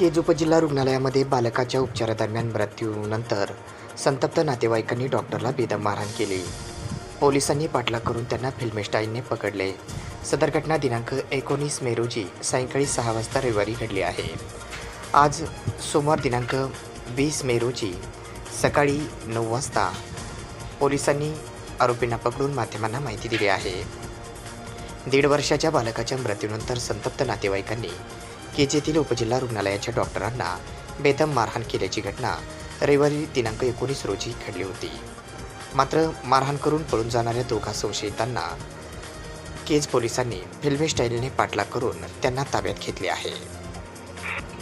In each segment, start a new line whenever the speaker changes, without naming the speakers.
केजूप जिल्हा रुग्णालयामध्ये बालकाच्या उपचारादरम्यान मृत्यूनंतर संतप्त नातेवाईकांनी डॉक्टरला बेदम मारहाण केली. पोलिसांनी पाठलाग करून त्यांना फिल्मेस्टाईनने पकडले. सदर घटना दिनांक एकोणीस मे रोजी सायंकाळी सहा वाजता रविवारी घडली आहे. आज सोमवार दिनांक वीस मे रोजी सकाळी नऊ वाजता पोलिसांनी आरोपींना पकडून माध्यमांना माहिती दिली आहे. दीड वर्षाच्या बालकाच्या मृत्यूनंतर संतप्त नातेवाईकांनी केजेतील उपजिल्हा रुग्णालयाच्या डॉक्टरांना बेदम मारहाण केल्याची घटना रविवारी दिनांक एकोणीस रोजी घडली होती. मात्र मारहाण करून पळून जाणाऱ्या दोघा संशयितांना केज पोलिसांनी फिल्मी स्टाईलने पाठलाग करून त्यांना ताब्यात घेतले आहे.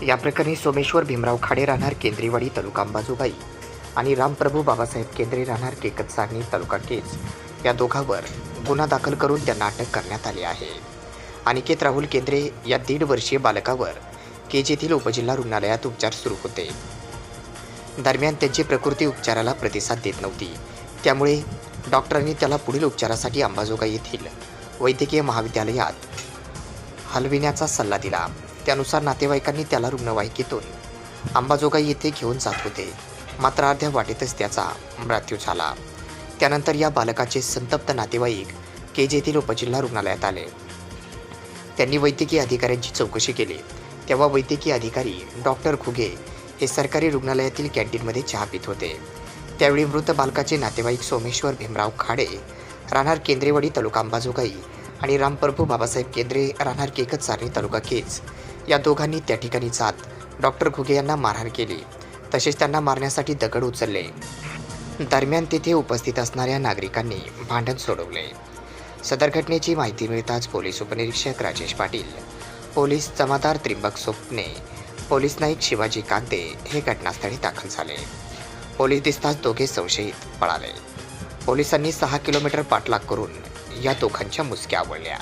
या प्रकरणी सोमेश्वर भीमराव खाडे राहणार केंद्रीवाडी तालुका अंबाजोगाई आणि रामप्रभू बाबासाहेब केंद्रे राहणार केकत सागणी तालुका केज या दोघांवर गुन्हा दाखल करून त्यांना अटक करण्यात आली आहे. अनिकेत राहुल केंद्रे या दीड वर्षीय बालकावर के येथील उपजिल्हा रुग्णालयात उपचार सुरू होते. दरम्यान त्यांची प्रकृती उपचाराला प्रतिसाद देत नव्हती. त्यामुळे डॉक्टरांनी त्याला पुढील उपचारासाठी अंबाजोगाई येथील वैद्यकीय महाविद्यालयात हलविण्याचा सल्ला दिला. त्यानुसार नातेवाईकांनी त्याला रुग्णवाहिकेतून अंबाजोगाई येथे घेऊन जात होते. मात्र अर्ध्या वाटेतच त्याचा मृत्यू झाला. त्यानंतर या बालकाचे संतप्त नातेवाईक केजेतील येथील उपजिल्हा रुग्णालयात आले. त्यांनी वैद्यकीय अधिकाऱ्यांची चौकशी केली. तेव्हा वैद्यकीय अधिकारी डॉक्टर खुगे हे सरकारी रुग्णालयातील कॅन्टीनमध्ये चहा पित होते. त्यावेळी मृत बालकाचे नातेवाईक सोमेश्वर भीमराव खाडे राहणार केंद्रेवाडी तालुका अंबाजोगाई आणि रामप्रभू बाबासाहेब केंद्रे राहणार केकत सारणी तालुका केज या दोघांनी त्या ठिकाणी जात डॉक्टर घुगे यांना मारहाण केली. तसेच त्यांना मारण्यासाठी दगड उचलले. दरम्यान तेथे उपस्थित असणाऱ्या नागरिकांनी भांडण सोडवले. सदर घटनेची माहिती मिळताच पोलीस उपनिरीक्षक राजेश पाटील पोलीस जमादार त्रिंबक सोपने पोलीस नाईक शिवाजी कांते हे घटनास्थळी दाखल झाले. पोलीस दिसताच दोघे संशयित पळाले. पोलिसांनी सहा किलोमीटर पाठलाग करून या दोघांच्या मुसक्या आवडल्या